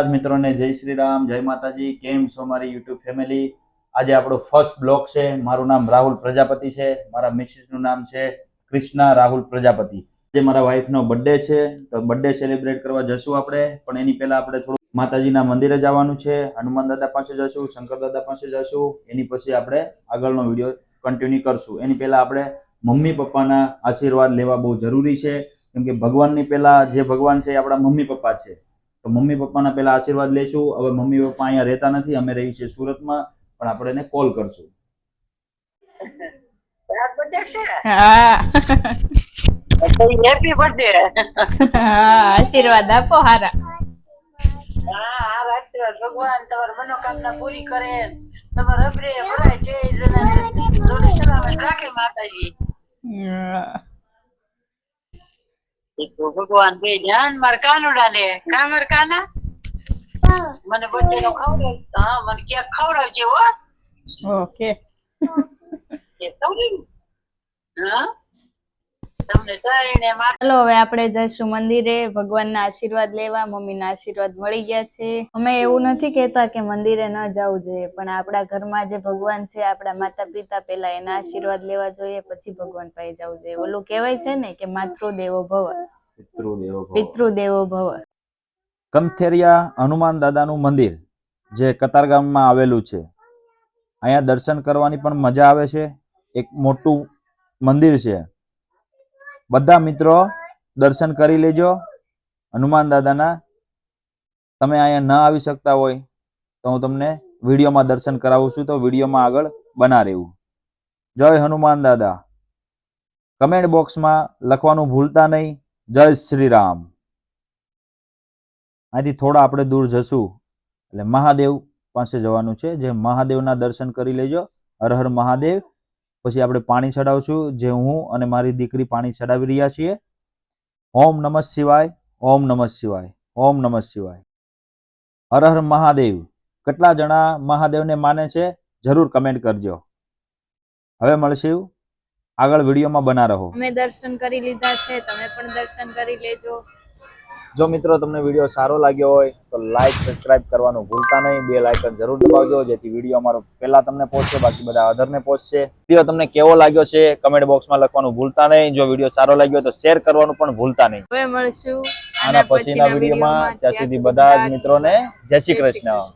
મિત્રોને જય શ્રી રામ, જય માતાજી. કેમ છો મારી યુટ્યુબ ફેમિલી? આજે આપણો ફર્સ્ટ બ્લોગ છે. મારું નામ રાહુલ પ્રજાપતિ છે. મારા મિસિસનું નામ છે ક્રિષ્ના રાહુલ પ્રજાપતિ. આજે મારા વાઈફનો બર્થડે છે. તો બર્થડે સેલિબ્રેટ કરવા જશું આપણે. પણ એની પહેલા આપણે થોડું માતાજીના મંદિરે જવાનું છે. હનુમાન દાદા પાસે જશું, શંકર દાદા પાસે જશું. એની પછી આપણે આગળનો વીડિયો કન્ટિન્યુ કરશું. એની પહેલા આપણે મમ્મી પપ્પાના આશીર્વાદ લેવા બહુ જરૂરી છે. કેમ કે ભગવાનની પહેલા જે ભગવાન છે એ આપણા મમ્મી પપ્પા છે. તો મમ્મી પપ્પાના પહેલા આશીર્વાદ લેશું. હવે મમ્મી પપ્પા અહીંયા રહેતા નથી અમે રહી છીએ સુરતમાં પણ આપણે એને કોલ કરશું. આશીર્વાદ આપો હારા. હા આ આશીર્વાદ. ભગવાન તમારી મનોકામના પૂરી કરે. તમારા અબરે ભરાય. જોડે રાખે માતાજી. ભગવાન બે ધ્યાન માર કાનુડા ને કા માર કાના? મને બર્થડે નો ખવડાવ. હા મને ક્યાંક ખવડાવજે હો. ઓકે. કે ખવડાવ્યું? હા? તમને દઈને ચાલો હવે આપણે જઈશું મંદિરે. ભગવાનના આશીર્વાદ લેવા મમ્મીના આશીર્વાદ મળી ગયા છે. અમે એવું નથી કહેતા કે મંદિરે ન જવું જોઈએ પણ આપણા ઘરમાં જે ભગવાન છે આપણા માતા પિતા પહેલા એના આશીર્વાદ લેવા જોઈએ પછી ભગવાન પાસે જવું જોઈએ. ઓલું કહેવાય છે ને કે માતૃદેવો ભવ. પિતૃદેવો ભવ. પિતૃદેવો ભવ. કમથેરિયા હનુમાન દાદાનું મંદિર જે કતારગામમાં આવેલું છે. અહીંયા દર્શન કરવાની પણ મજા આવે છે. એક મોટું મંદિર છે. બધા મિત્રો દર્શન કરી લેજો. હનુમાન દાદાના તમે અહીંયા ન આવી શકતા હોય તો હું તમને વિડીયોમાં દર્શન કરાવું છું તો વિડીયોમાં આગળ બના રહેવું જય હનુમાન દાદા. કમેન્ટ બોક્સમાં લખવાનું ભૂલતા નહીં. જય શ્રી રામ અહીંથી થોડા આપણે દૂર જશું. એટલે મહાદેવ પાસે જવાનું છે. જે મહાદેવના દર્શન કરી લેજો. હર હર મહાદેવ. પછી આપણે પાણી ચડાવશું, જે હું અને મારી દીકરી પાણી ચડાવી રહ્યા છીએ. ઓમ નમઃ શિવાય, ઓમ નમઃ શિવાય, ઓમ નમઃ શિવાય. હર હર મહાદેવ. કેટલા જણા મહાદેવને માને છે? જરૂર કમેન્ટ કરજો. હવે મળશું. આગળ વિડીયોમાં બના રહો. અમે દર્શન કરી લીધા છે, તમે પણ દર્શન કરી લેજો. જો મિત્રો તમને વીડિયો સારો લાગ્યો હોય તો લાઈક સબસ્ક્રાઇબ કરવાનું ભૂલતા નહીં. બે લાઇકન જરૂર દબાવજો જેથી વીડિયો અમારો પહેલા તમને પહોંચશે બાકી બધા અધરને પહોંચશે. વીડિયો તમને કેવો લાગ્યો છે કમેન્ટ બોક્સમાં લખવાનું ભૂલતા નહીં. જો વીડિયો સારો લાગ્યો તો શેર કરવાનું પણ ભૂલતા નહીં. હવે મળશું. આના પછીના વિડીયોમાં. ત્યાં સુધી બધા જ મિત્રોને જય શ્રી કૃષ્ણ.